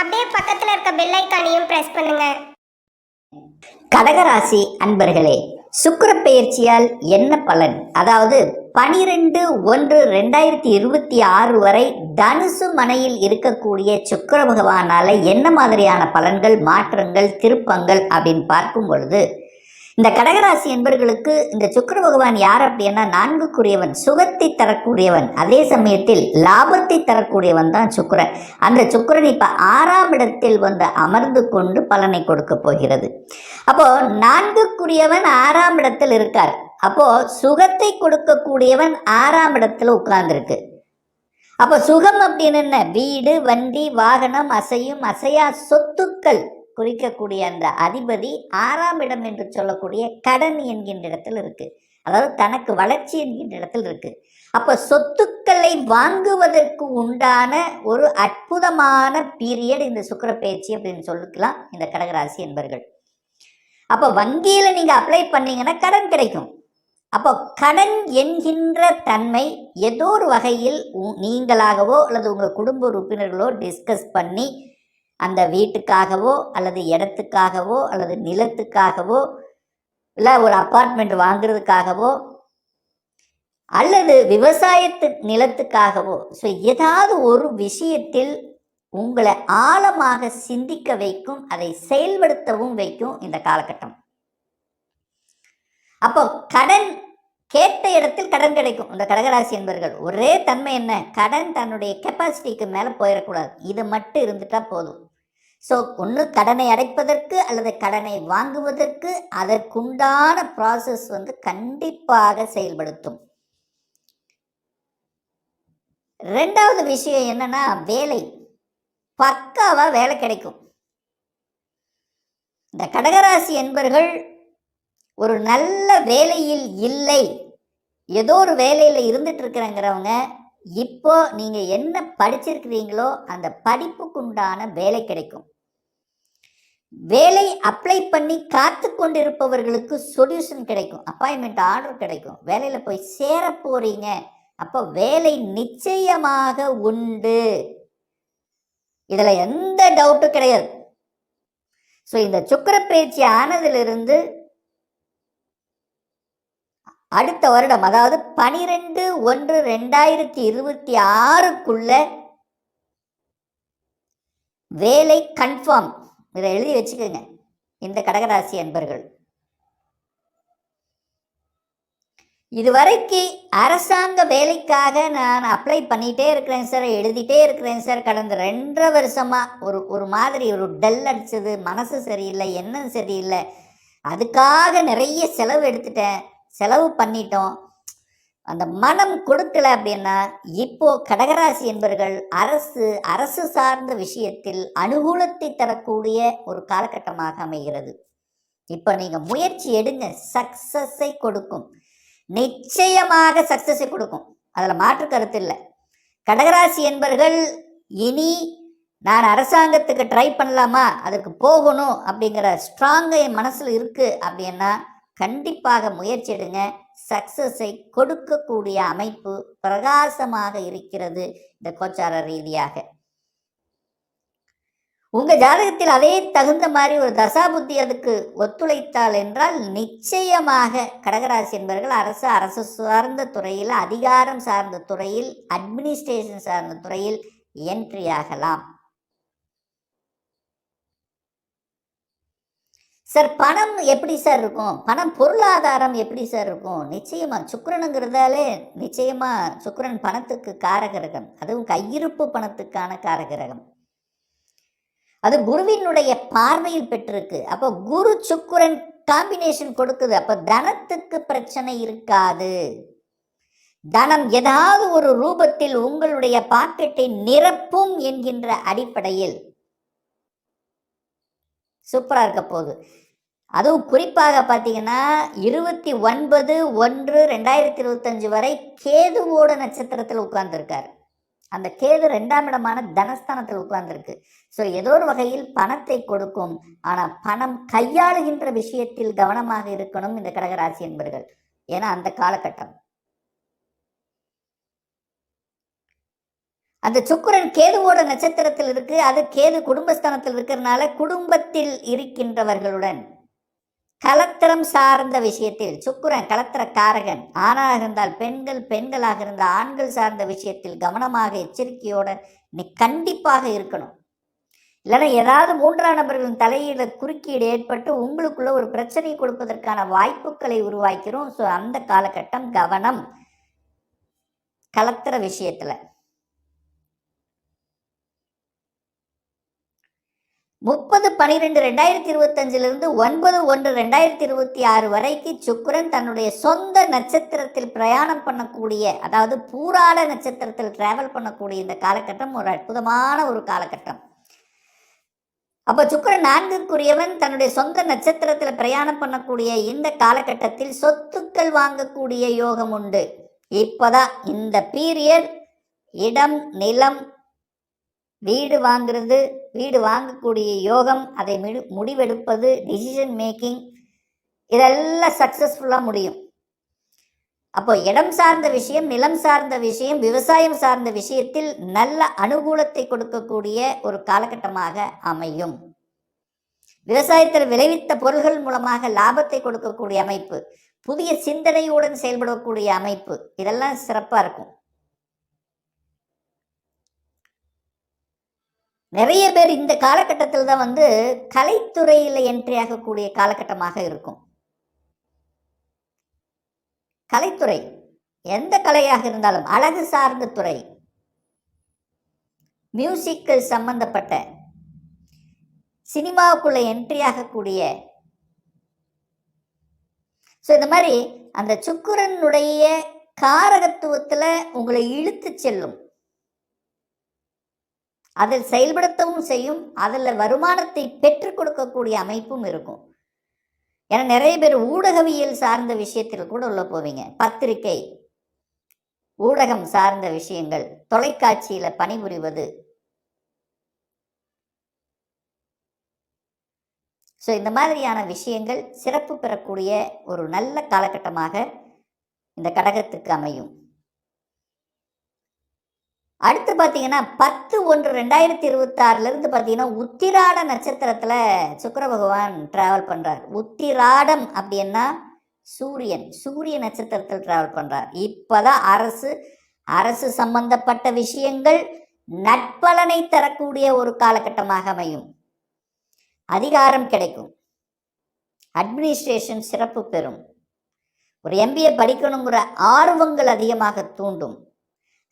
அப்படியே பக்கத்துல இருக்க பெல் ஐக்கானையும் பிரஸ் பண்ணுங்க. கடகராசி அன்பர்களே சுக்கர பெயர்ச்சியால் என்ன பலன்? அதாவது பனிரெண்டு ஒன்று ரெண்டாயிரத்தி இருபத்தி ஆறு வரை தனுசு மனையில் இருக்கக்கூடிய சுக்கர பகவானால என்ன மாதிரியான பலன்கள் மாற்றங்கள் திருப்பங்கள் அப்படின்னு பார்க்கும் பொழுது இந்த கடகராசி என்பர்களுக்கு இந்த சுக்கிர பகவான் யார் அப்படின்னா நான்குக்குரியவன் சுகத்தை தரக்கூடியவன். அதே சமயத்தில் லாபத்தை தரக்கூடியவன் தான் சுக்கிரன். அந்த சுக்கிரன் இப்போ ஆறாம் இடத்தில் வந்து அமர்ந்து கொண்டு பலனை கொடுக்க போகிறது. அப்போ நான்குக்குரியவன் ஆறாம் இடத்தில் இருக்கார். அப்போ சுகத்தை கொடுக்கக்கூடியவன் ஆறாம் இடத்துல உட்கார்ந்துருக்கு. அப்போ சுகம் அப்படின்னு என்ன? வீடு வண்டி வாகனம் அசையும் அசையா சொத்துக்கள். குறிக்கக்கூடிய அந்த அதிபதி ஆறாம் இடம் என்று சொல்லக்கூடிய கடன் என்கின்ற இடத்தில் இருக்கு. அதாவது தனக்கு வளர்ச்சி என்கின்ற இடத்தில் இருக்கு. அப்போ சொத்துக்களை வாங்குவதற்கு உண்டான ஒரு அற்புதமான பீரியட் இந்த சுக்கிர பயிற்சி அப்படின்னு சொல்லிக்கலாம் இந்த கடகராசி என்பர்கள். அப்போ வங்கியில் நீங்கள் அப்ளை பண்ணீங்கன்னா கடன் கிடைக்கும். அப்போ கடன் என்கின்ற தன்மை ஏதோ ஒரு வகையில் உ- நீங்களாகவோ அல்லது உங்கள் குடும்ப உறுப்பினர்களோ டிஸ்கஸ் பண்ணி அந்த வீட்டுக்காகவோ அல்லது இடத்துக்காகவோ அல்லது நிலத்துக்காகவோ இல்லை ஒரு அப்பார்ட்மெண்ட் வாங்குறதுக்காகவோ அல்லது விவசாயத்து நிலத்துக்காகவோ. ஸோ ஏதாவது ஒரு விஷயத்தில் உங்களை ஆழமாக சிந்திக்க வைக்கும் அதை செயல்படுத்தவும் வைக்கும் இந்த காலகட்டம். அப்போ கடன் கேட்ட இடத்தில் கடன் கிடைக்கும். இந்த கடகராசி என்பவர்கள் ஒரே தன்மை என்ன? கடன் தன்னுடைய கெப்பாசிட்டிக்கு மேலே போயிடக்கூடாது. இது மட்டும் இருந்துட்டா போதும். ஸோ ஒன்று கடனை அடைப்பதற்கு அல்லது கடனை வாங்குவதற்கு அதற்குண்டான ப்ராசஸ் வந்து கண்டிப்பாக செயல்படுத்தும். ரெண்டாவது விஷயம் என்னன்னா வேலை. பக்காவாக வேலை கிடைக்கும். இந்த கடகராசி என்பர்கள் ஒரு நல்ல வேலையில் இல்லை. ஏதோ ஒரு வேலையில் இருந்துட்டு இருக்கிறங்கிறவங்க இப்போ நீங்கள் என்ன படிச்சிருக்கிறீங்களோ அந்த படிப்புக்குண்டான வேலை கிடைக்கும். வேலை அப்ளை பண்ணி காத்து கொண்டிருப்பவர்களுக்கு சொல்யூஷன் கிடைக்கும். அப்பாயின்மெண்ட் ஆர்டர் கிடைக்கும். வேலையில் போய் சேர போறீங்க. அப்போ வேலை நிச்சயமாக உண்டு. இதில் எந்த டவுட்டும் கிடையாது. ஸோ இந்த சுக்கிர பயிற்சி ஆனதிலிருந்து அடுத்த வருடம் அதாவது பனிரெண்டு ஒன்று ரெண்டாயிரத்தி இருபத்தி ஆறுக்குள்ள வேலை கன்ஃபார்ம் இதை எழுதி வச்சுக்கோங்க இந்த கடகராசி அன்பர்கள். இதுவரைக்கு அரசாங்க வேலைக்காக நான் அப்ளை பண்ணிகிட்டே இருக்கிறேன் சார் எழுதிட்டே இருக்கிறேன் சார் கடந்த ரெண்டரை வருஷமாக ஒரு ஒரு மாதிரி ஒரு டல் அடிச்சது மனசு சரியில்லை எண்ணம் சரியில்லை. அதுக்காக நிறைய செலவு எடுத்துட்டேன். செலவு பண்ணிட்டோம். அந்த மனம் கொடுக்கல அப்படின்னா இப்போ கடகராசி என்பவர்கள் அரசு அரசு சார்ந்த விஷயத்தில் அனுகூலத்தை தரக்கூடிய ஒரு காலகட்டமாக அமைகிறது. இப்போ நீங்கள் முயற்சி எடுங்க. சக்சஸை கொடுக்கும். நிச்சயமாக சக்சஸை கொடுக்கும். அதில் மாற்று கருத்து இல்லை. கடகராசி என்பர்கள் இனி நான் அரசாங்கத்துக்கு ட்ரை பண்ணலாமா? அதுக்கு போகணும் அப்படிங்கிற ஸ்ட்ராங்கு என் மனசில் இருக்குது அப்படின்னா கண்டிப்பாக முயற்சி எடுங்க சக்சஸை கொடுக்கக்கூடிய அமைப்பு பிரகாசமாக இருக்கிறது இந்த கோச்சார ரீதியாக. உங்க ஜாதகத்தில் அதே தகுந்த மாதிரி ஒரு தசாபுத்தி அதுக்கு ஒத்துழைத்தால் என்றால் நிச்சயமாக கடகராசி என்பவர்கள் அரசு அரசு சார்ந்த துறையில் அதிகாரம் சார்ந்த துறையில் அட்மினிஸ்ட்ரேஷன் சார்ந்த துறையில் என்ட்ரி ஆகலாம். சார் பணம் எப்படி சார் இருக்கும்? பணம் பொருளாதாரம் எப்படி சார் இருக்கும்? நிச்சயமா சுக்கரனுங்கிறதாலே நிச்சயமா சுக்கரன் பணத்துக்கு காரகிரகம். அதுவும் கையிருப்பு பணத்துக்கான காரகிரகம். அது குருவினுடைய பார்வையில் பெற்றிருக்கு. அப்போ குரு சுக்கிரன் காம்பினேஷன் கொடுக்குது. அப்போ தனத்துக்கு பிரச்சனை இருக்காது. தனம் ஏதாவது ஒரு ரூபத்தில் உங்களுடைய பாக்கெட்டை நிரப்பும் என்கின்ற அடிப்படையில் சூப்பராக இருக்க போகுது. அதுவும் குறிப்பாக பார்த்தீங்கன்னா இருபத்தி ஒன்பது ஒன்று ரெண்டாயிரத்தி இருபத்தஞ்சு வரை கேதுவோட நட்சத்திரத்தில் உட்கார்ந்துருக்கார். அந்த கேது ரெண்டாம் இடமான தனஸ்தானத்தில் உட்கார்ந்துருக்கு. ஸோ ஏதோ ஒரு வகையில் பணத்தை கொடுக்கும். ஆனால் பணம் கையாளுகின்ற விஷயத்தில் கவனமாக இருக்கணும் இந்த கடகராசி என்பர்கள். ஏன்னா அந்த காலகட்டம். அந்த சுக்குரன் கேதுவோட நட்சத்திரத்தில் இருக்கு. அது கேது குடும்பஸ்தானத்தில் இருக்கிறதுனால குடும்பத்தில் இருக்கின்றவர்களுடன். கலத்திரம் சார்ந்த விஷயத்தில் சுக்குரன் கலத்திரக்காரகன். ஆணாக இருந்தால் பெண்கள் பெண்களாக இருந்தால் ஆண்கள் சார்ந்த விஷயத்தில் கவனமாக எச்சரிக்கையோட நீ கண்டிப்பாக இருக்கணும். இல்லைன்னா ஏதாவது மூன்றாம் நபர்களின் தலையீடு குறுக்கீடு ஏற்பட்டு உங்களுக்குள்ள ஒரு பிரச்சனை கொடுப்பதற்கான வாய்ப்புகளை உருவாக்கிறோம். ஸோ அந்த காலகட்டம் கவனம். கலத்திர விஷயத்தில். முப்பது பனிரெண்டு ரெண்டாயிரத்தி இருபத்தஞ்சிலிருந்து ஒன்பது ஒன்று ரெண்டாயிரத்தி இருபத்தி ஆறு வரைக்கு சுக்கரன் தன்னுடைய சொந்த நட்சத்திரத்தில் பிரயாணம் பண்ணக்கூடிய அதாவது பூராட நட்சத்திரத்தில் டிராவல் பண்ணக்கூடிய இந்த காலகட்டம் ஒரு அற்புதமான ஒரு காலகட்டம். அப்போ சுக்கரன் நான்குக்குரியவன் தன்னுடைய சொந்த நட்சத்திரத்தில் பிரயாணம் பண்ணக்கூடிய இந்த காலகட்டத்தில் சொத்துக்கள் வாங்கக்கூடிய யோகம் உண்டு. இப்போதான் இந்த பீரியட் இடம் நிலம் வீடு வாங்குறது வீடு வாங்கக்கூடிய யோகம் அதை மிடு முடிவெடுப்பது டிசிஷன் மேக்கிங் இதெல்லாம் சக்ஸஸ்ஃபுல்லாக முடியும். அப்போ இடம் சார்ந்த விஷயம் நிலம் சார்ந்த விஷயம் விவசாயம் சார்ந்த விஷயத்தில் நல்ல அனுகூலத்தை கொடுக்கக்கூடிய ஒரு காலகட்டமாக அமையும். விவசாயத்தில் விளைவித்த பொருள்கள் மூலமாக லாபத்தை கொடுக்கக்கூடிய அமைப்பு புதிய சிந்தனையுடன் செயல்படக்கூடிய அமைப்பு இதெல்லாம் சிறப்பாக இருக்கும். நிறைய பேர் இந்த காலகட்டத்தில் தான் வந்து கலைத்துறையில் என்ட்ரி ஆகக்கூடிய காலகட்டமாக இருக்கும். கலைத்துறை எந்த கலையாக இருந்தாலும் அழகு சார்ந்த துறை. மியூசிக்கு சம்பந்தப்பட்ட சினிமாவுக்குள்ள என்ட்ரி ஆகக்கூடிய. ஸோ இந்த மாதிரி அந்த சுக்குரனுடைய காரகத்துவத்தில் உங்களை இழுத்து செல்லும். அதில் செயல்படுத்தவும் செய்யும் அதில் வருமானத்தை பெற்றுக் கொடுக்கக்கூடிய அமைப்பும் இருக்கும். ஏன்னா நிறைய பேர் ஊடகவியல் சார்ந்த விஷயத்தில் கூட உள்ள போவீங்க. பத்திரிகை ஊடகம் சார்ந்த விஷயங்கள் தொலைக்காட்சியில் பணிபுரிவது. ஸோ இந்த மாதிரியான விஷயங்கள் சிறப்பு பெறக்கூடிய ஒரு நல்ல காலகட்டமாக இந்த கடகத்துக்கு அமையும். அடுத்து பார்த்தீங்கன்னா பத்து ஒன்று ரெண்டாயிரத்தி இருபத்தாறுலேருந்து பார்த்தீங்கன்னா உத்திராட நட்சத்திரத்தில் சுக்கர பகவான் ட்ராவல் பண்ணுறார் உத்திராடம் அப்படின்னா சூரியன் சூரிய நட்சத்திரத்தில் ட்ராவல் பண்ணுறார் இப்போதான் அரசு அரசு சம்பந்தப்பட்ட விஷயங்கள் நட்பலனை தரக்கூடிய ஒரு காலகட்டமாக அமையும். அதிகாரம் கிடைக்கும். அட்மினிஸ்ட்ரேஷன் சிறப்பு பெறும். ஒரு எம்பிஏ படிக்கணுங்கிற ஆர்வங்கள் அதிகமாக தூண்டும்.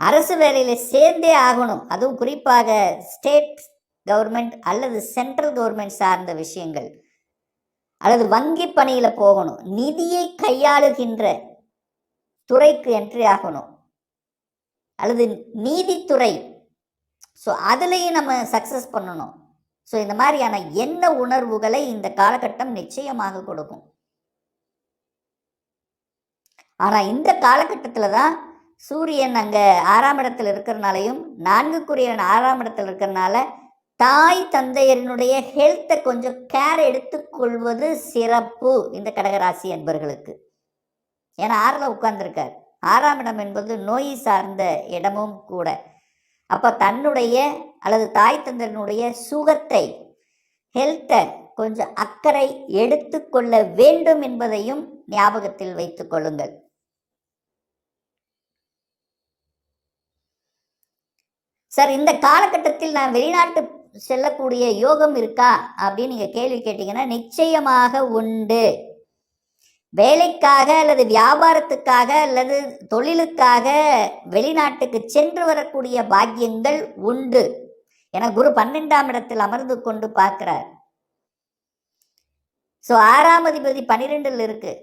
அரசு வேலையில் சேர்ந்தே ஆகணும். அதுவும் குறிப்பாக ஸ்டேட் கவர்மெண்ட் அல்லது சென்ட்ரல் கவர்மெண்ட் சார்ந்த விஷயங்கள். அல்லது வங்கி பணியில் போகணும். நிதியை கையாளுகின்ற துறைக்கு என்ட்ரி ஆகணும். அல்லது நீதித்துறை. ஸோ அதுலேயும் நம்ம சக்ஸஸ் பண்ணணும். ஸோ இந்த மாதிரியான என்ன உணர்வுகளை இந்த காலகட்டம் நிச்சயமாக கொடுக்கும். ஆனால் இந்த காலகட்டத்தில் தான் சூரியன் அங்கே ஆறாம் இடத்தில் இருக்கிறனாலையும் நான்குக்குரியன் ஆறாம் இடத்தில் இருக்கிறனால தாய் தந்தையரினுடைய ஹெல்த்தை கொஞ்சம் கேர் எடுத்துக்கொள்வது சிறப்பு இந்த கடகராசி என்பர்களுக்கு ஏன்னா ஆறில் உட்கார்ந்துருக்கார். ஆறாம் இடம் என்பது நோய் சார்ந்த இடமும் கூட. அப்போ தன்னுடைய அல்லது தாய் தந்தையனுடைய சுகத்தை ஹெல்த்தை கொஞ்சம் அக்கறை எடுத்துக்கொள்ள வேண்டும் என்பதையும் ஞாபகத்தில் வைத்துக் சார் இந்த காலகட்டத்தில் நான் வெளிநாட்டு செல்லக்கூடிய யோகம் இருக்கா? அப்படின்னு நீங்கள் கேள்வி கேட்டீங்கன்னா நிச்சயமாக உண்டு. வேலைக்காக அல்லது வியாபாரத்துக்காக அல்லது தொழிலுக்காக வெளிநாட்டுக்கு சென்று வரக்கூடிய பாக்கியங்கள் உண்டு. என குரு பன்னெண்டாம் இடத்தில் அமர்ந்து கொண்டு பார்க்கிறார். ஸோ ஆறாம் அதிபதி பன்னிரெண்டில் இருக்குது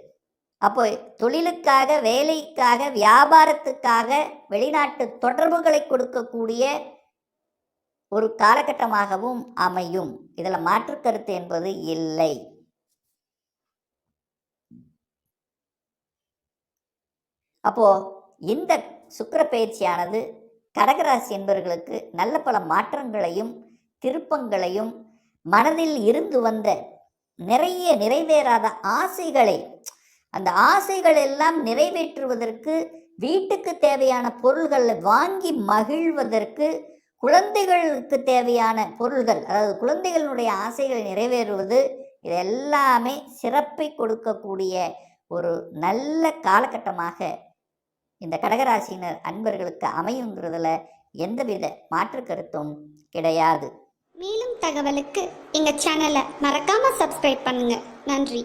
அப்போ தொழிலுக்காக வேலைக்காக வியாபாரத்துக்காக வெளிநாட்டு தொடர்புகளை கொடுக்கக்கூடிய ஒரு காலகட்டமாகவும் அமையும். இதில் மாற்று கருத்து என்பது இல்லை. அப்போ இந்த சுக்கிர பயிற்சியானது கடகராசி என்பவர்களுக்கு நல்ல பல மாற்றங்களையும் திருப்பங்களையும் மனதில் இருந்து வந்த நிறைய நிறைவேறாத ஆசைகளை அந்த ஆசைகள் எல்லாம் நிறைவேற்றுவதற்கு வீட்டுக்கு தேவையான பொருள்களை வாங்கி மகிழ்வதற்கு குழந்தைகளுக்கு தேவையான பொருள்கள் அதாவது குழந்தைகளுடைய ஆசைகளை நிறைவேறுவது இது எல்லாமே சிறப்பை கொடுக்கக்கூடிய ஒரு நல்ல காலகட்டமாக இந்த கடகராசினர் அன்பர்களுக்கு அமையுங்கிறதுல எந்தவித மாற்று கருத்தும் கிடையாது. மேலும் தகவலுக்கு எங்கள் சேனலை மறக்காமல் சப்ஸ்கிரைப் பண்ணுங்கள் நன்றி.